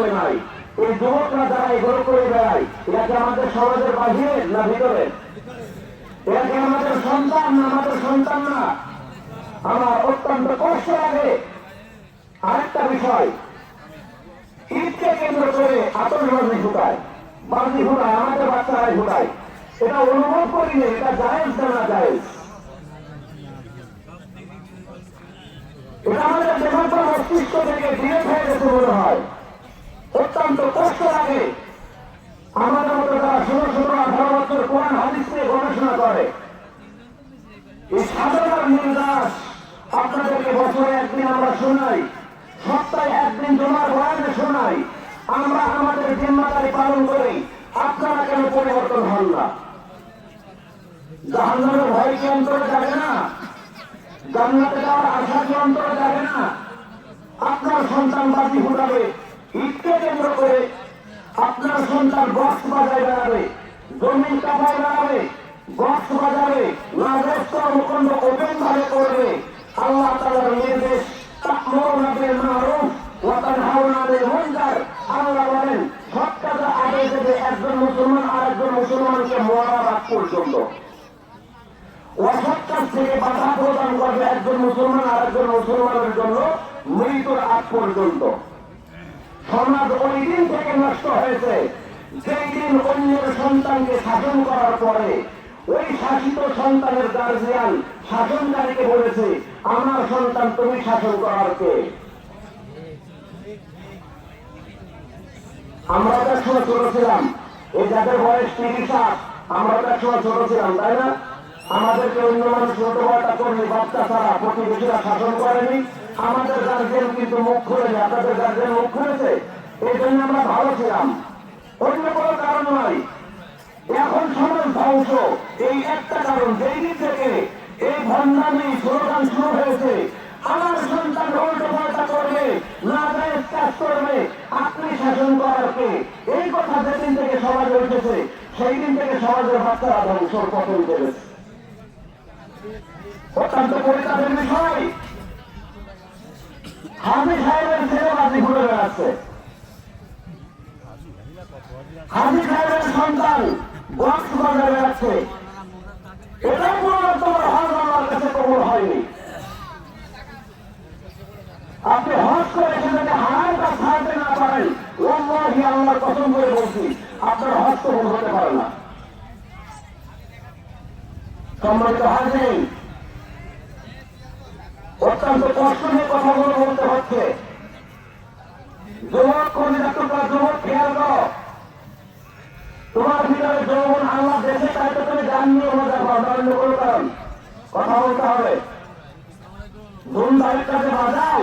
বলে নাই। এই যুবকরা যারা এগুলো করে বেড়ায়, এরা কি আমাদের সমাজের বাহিরে না ভিতরে? এরা কি আমাদের সন্তান না আমাদের সন্তান না? আমার অত্যন্ত কষ্ট লাগে। আরেকটা বিষয়, ঈদকে কেন্দ্র করে আতঙ্কবাজি ফুটায়। বাজি ফুটায়, আমাদের বাচ্চারাই ফুটায়। এটা অনুভব করিনি এটা জায়েজ না না জায়েজ? এটা আমাদের দেহান্ত মস্তিষ্ক থেকে বিরত হয়ে গেছে মনে হয়। অত্যন্ত কষ্ট আমাদের মতো যারা ষোলো ষোলো আঠারো বছর কোরআন, হাদিস নিয়ে গবেষণা করে, এই সাধারণ নির্দাস আপনাদেরকে বছরে একদিন আমরা শোনাই, সপ্তাহে একদিন জমার বয়ানে শোনাই, আমরা আমাদের জিম্মাদারি পালন করি, আপনারা কেন পরিবর্তন হন না? জাহান্নামের ভয় কি অন্তরে যাবে না? জান্নাতে যাওয়ার কি অন্তরে যাবে না? আপনার সন্তান বাজি ফুটাবে, ঈদকে কেন্দ্র করে আপনার সন্তান বক্স বাজায় বেড়াবে জমিন কাপায় বেড়াবে বক্স বাজাবে নাগস্ত মুখণ্ড ওপেন ভাবে করবে। আল্লাহ তালার নির্দেশ একজন মুসলমানকে পর্যন্ত। থেকে বাধা একজন মুসলমানের জন্য মৃত্যুর আগ পর্যন্ত। সমাজ ওই দিন থেকে নষ্ট হয়েছে। যেই দিন অন্যের সন্তানকে শাসন করার পরে ওই শাসিত সন্তানের গার্জিয়ান শাসনকারীকে বলেছে, আমার সন্তান তুমি শাসন করার কে? আমরা তো একসময় ছোট ছিলাম। এই যাদের বয়স তিরিশ আমরা তো একসময় ছোট ছিলাম, তাই না? আমাদেরকে অন্য মানুষ ছোট ছোটবাটা করেনি বাচ্চা ছাড়া প্রতিবেশীরা শাসন করেনি। আমাদের গার্জেন কিন্তু মুখ খুলেনি আপনাদের গার্জেন মুখ খুলেছে, এই জন্য আমরা ভালো ছিলাম। অন্য কোনো কারণ নয় এখন সমাজ ধ্বংস। এই একটা কারণ, যেই দিন থেকে এই ভণ্ডামি স্লোগান শুরু হয়েছে, আমার সন্তান উল্টো পাল্টা করবে, না যায় কাজ করবে, আপনি শাসন করার কে? এই কথা যেদিন থেকে সমাজে উঠেছে সেই দিন থেকে সমাজের বাচ্চারা ধ্বংসর পতন করেছে। অত্যন্ত পরিতাপের বিষয়। হাজি সাহেবের ছেলে বাজি ঘুরে বেড়াচ্ছে। হাজি সাহেবের সন্তান বক্স বাজে বেড়াচ্ছে। এটাও কোনো তোমার হজ আমার কাছে কবুল হয়নি। আপনি হজ করে সেটাকে হারাম কাজ ছাড়তে না পারেন। ওল্লাহি আল্লাহর কসম করে বলছি, আপনার হজ কবুল হতে পারে না। সম্মানিত হাজির অত্যন্ত কষ্ট নিয়ে কথাগুলো বলতে হচ্ছে যুবক কর্মীরা তোমরা যুবক খেয়াল করো। তোমার ভিতরে যৌবন আল্লাহ দেশে তাই তো তুমি গান নিয়ে মজা তার অন্য কোনো কারণ। কথা বলতে হবে। ধুমধামের কাছে বাজাও।